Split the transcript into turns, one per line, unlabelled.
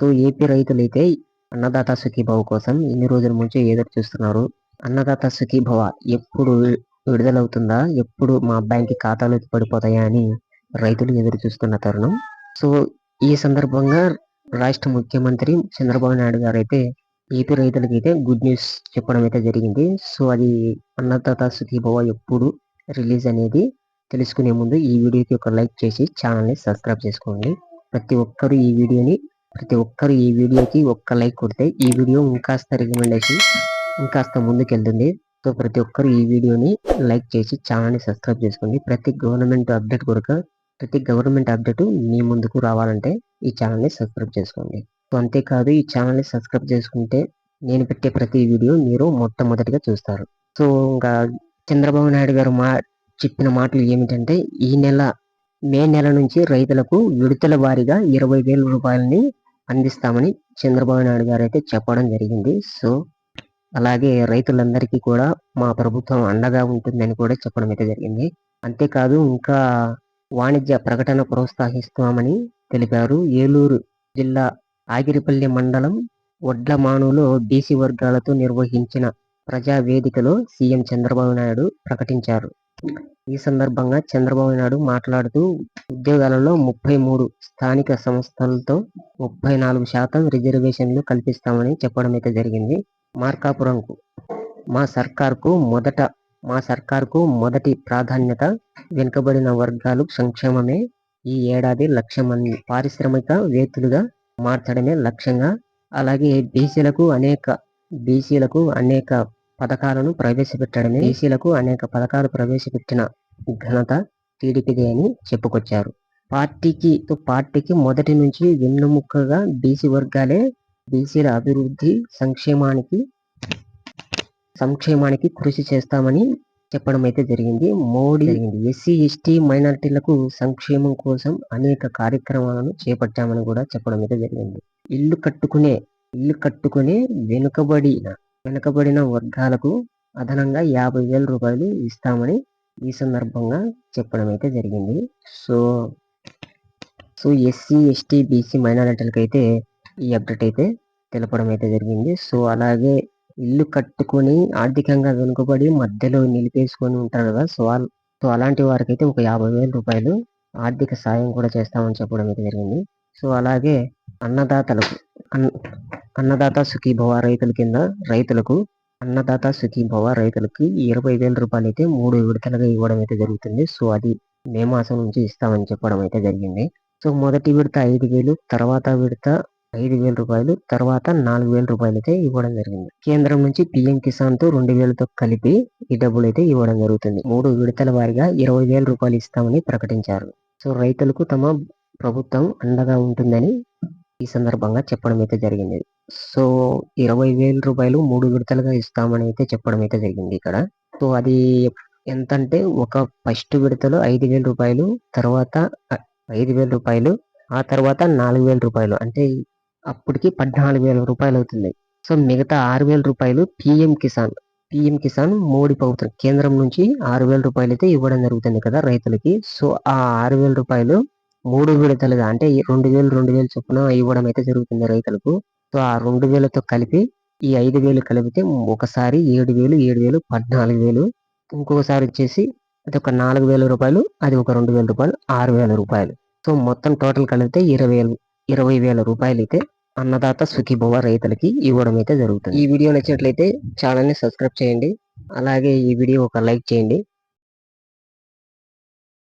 So AP రైతులు అయితే అన్నదాత సుఖీభావ కోసం ఇన్ని రోజుల నుంచి ఎదురు చూస్తున్నారు. అన్నదాత సుఖీభవ ఎప్పుడు విడుదలవుతుందా? ఎప్పుడు మా బ్యాంక్ ఖాతాలు పడిపోతాయా అని రైతులు ఎదురు చూస్తున్న తరుణం. సో ఈ సందర్భంగా రాష్ట్ర ముఖ్యమంత్రి చంద్రబాబు నాయుడు గారు అయితే ఏపీ రైతులకి అయితే గుడ్ న్యూస్ చెప్పడం అయితే జరిగింది. సో అది అన్నదాత సుఖీభవ ఎప్పుడు రిలీజ్ అనేది తెలుసుకునే ముందు ఈ వీడియోకి ఒక లైక్ చేసి ఛానల్ని సబ్స్క్రైబ్ చేసుకోండి. ప్రతి ఒక్కరు ఈ వీడియోని ప్రతి ఒక్కరు ఈ వీడియోకి ఒక్క లైక్ కొడితే ఈ వీడియో ఇంకాస్త రికమెండేషన్ ఇంకాస్త ముందుకెళ్తుంది. సో ప్రతి ఒక్కరు ఈ వీడియోని లైక్ చేసి ఛానల్ని సబ్స్క్రైబ్ చేసుకోండి ప్రతి గవర్నమెంట్ అప్డేట్ కొరక ప్రతి గవర్నమెంట్ అప్డేట్ మీ ముందుకు రావాలంటే ఈ ఛానల్ని సబ్స్క్రైబ్ చేసుకోండి. సో అంతేకాదు ఈ ఛానల్ని సబ్స్క్రైబ్ చేసుకుంటే నేను పెట్టే ప్రతి వీడియో మీరు మొట్టమొదటిగా చూస్తారు. సో ఇంకా చంద్రబాబు నాయుడు గారు మా చెప్పిన మాటలు ఏమిటంటే ఈ నెల మే నెల నుంచి రైతులకు విడతల వారీగా ఇరవై వేల రూపాయలని అందిస్తామని చంద్రబాబు నాయుడు గారు అయితే చెప్పడం జరిగింది. సో అలాగే రైతులందరికీ కూడా మా ప్రభుత్వం అండగా ఉంటుందని కూడా చెప్పడం అయితే జరిగింది. అంతేకాదు ఇంకా వాణిజ్య ప్రకటన ప్రోత్సహిస్తామని తెలిపారు. ఏలూరు జిల్లా ఆగిరిపల్లి మండలం వడ్లమానులో బీసీ వర్గాలతో నిర్వహించిన ప్రజా వేదికలో సీఎం చంద్రబాబు నాయుడు ప్రకటించారు. ఈ సందర్భంగా చంద్రబాబు నాయుడు మాట్లాడుతూ ఉద్యోగాలలో ముప్పై మూడు స్థానిక సంస్థలతో ముప్పై నాలుగు శాతం రిజర్వేషన్లు కల్పిస్తామని చెప్పడం అయితే జరిగింది మార్కాపురంకు. మా సర్కార్కు మొదట మా సర్కార్కు మొదటి ప్రాధాన్యత వెనుకబడిన వర్గాలు సంక్షేమమే. ఈ ఏడాది లక్ష మంది పారిశ్రామిక వేతులుగా మార్చడమే లక్ష్యంగా అలాగే బీసీలకు అనేక బీసీలకు అనేక పథకాలను ప్రవేశపెట్టడమే. బీసీలకు అనేక పథకాలు ప్రవేశపెట్టిన ఘనత టీడీపీదే అని చెప్పుకొచ్చారు. పార్టీకి పార్టీకి మొదటి నుంచి వెన్నుముక్కగా బీసీ వర్గాలే బీసీల అభివృద్ధి సంక్షేమానికి సంక్షేమానికి కృషి చేస్తామని చెప్పడం అయితే జరిగింది. మోడీ జరిగింది. ఎస్సీ ఎస్టీ మైనారిటీలకు సంక్షేమం కోసం అనేక కార్యక్రమాలను చేపట్టామని కూడా చెప్పడం అయితే జరిగింది. ఇల్లు కట్టుకునే ఇల్లు కట్టుకునే వెనుకబడిన వెనుకబడిన వర్గాలకు అదనంగా యాభై వేల రూపాయలు ఇస్తామని ఈ సందర్భంగా చెప్పడం అయితే జరిగింది. So so SC ST BC మైనారిటీలకు అయితే ఈ అప్డేట్ అయితే తెలపడం అయితే జరిగింది. సో అలాగే ఇల్లు కట్టుకొని ఆర్థికంగా వెనుకబడి మధ్యలో నిలిపేసుకొని ఉంటారు కదా సో సో అలాంటి వారికి అయితే ఒక యాభై వేల రూపాయలు ఆర్థిక సాయం కూడా చేస్తామని చెప్పడం అయితే జరిగింది. సో అలాగే అన్నదాతలకు అన్నదాత సుఖీభవ రైతుల కింద రైతులకు అన్నదాత సుఖీభవ రైతులకి ఇరవై వేల రూపాయలు అయితే మూడు విడతలుగా ఇవ్వడం అయితే జరుగుతుంది. సో అది మే మాసం నుంచి ఇస్తామని చెప్పడం అయితే జరిగింది. సో మొదటి విడత ఐదు వేలు తర్వాత విడత ఐదు వేల రూపాయలు తర్వాత నాలుగు వేల రూపాయలు అయితే ఇవ్వడం జరిగింది. కేంద్రం నుంచి పిఎం కిసాన్తో రెండు వేలతో కలిపి ఈ డబ్బులు అయితే ఇవ్వడం జరుగుతుంది. మూడు విడతల వారిగా ఇరవై వేల రూపాయలు ఇస్తామని ప్రకటించారు. సో రైతులకు తమ ప్రభుత్వం అండగా ఉంటుందని ఈ సందర్భంగా చెప్పడం అయితే జరిగింది. సో ఇరవై వేల రూపాయలు మూడు విడతలుగా ఇస్తామని అయితే చెప్పడం అయితే జరిగింది ఇక్కడ. సో అది ఎంత అంటే ఒక ఫస్ట్ విడతలో ఐదు వేల రూపాయలు తర్వాత ఐదు వేల రూపాయలు ఆ తర్వాత నాలుగు వేల రూపాయలు. అంటే అప్పటికి పద్నాలుగు వేల రూపాయలు అవుతుంది. సో మిగతా ఆరు వేల రూపాయలు పిఎం కిసాన్ పిఎం కిసాన్ మోడీ ప్రభుత్వం కేంద్రం నుంచి ఆరు వేల రూపాయలు అయితే ఇవ్వడం జరుగుతుంది కదా రైతులకి. సో ఆ ఆరు వేల రూపాయలు మూడు విడతలుగా అంటే రెండు వేలు రెండు వేలు చొప్పున ఇవ్వడం అయితే జరుగుతుంది రైతులకు. సో ఆ రెండు వేలతో కలిపి ఈ ఐదు వేలు కలిపితే ఒకసారి ఏడు వేలు ఏడు వేలు పద్నాలుగు వేలు. ఇంకొకసారి వచ్చేసి అది ఒక నాలుగు వేల రూపాయలు అది ఒక రెండు వేల రూపాయలు ఆరు వేల రూపాయలు. సో మొత్తం టోటల్ కలిపితే ఇరవై వేలు ఇరవై వేల రూపాయలు అయితే అన్నదాత సుఖీభవ రైతులకి ఇవ్వడం అయితే జరుగుతుంది. ఈ వీడియో నచ్చినట్లయితే ఛానల్ని సబ్స్క్రైబ్ చేయండి. అలాగే ఈ వీడియో ఒక లైక్ చేయండి.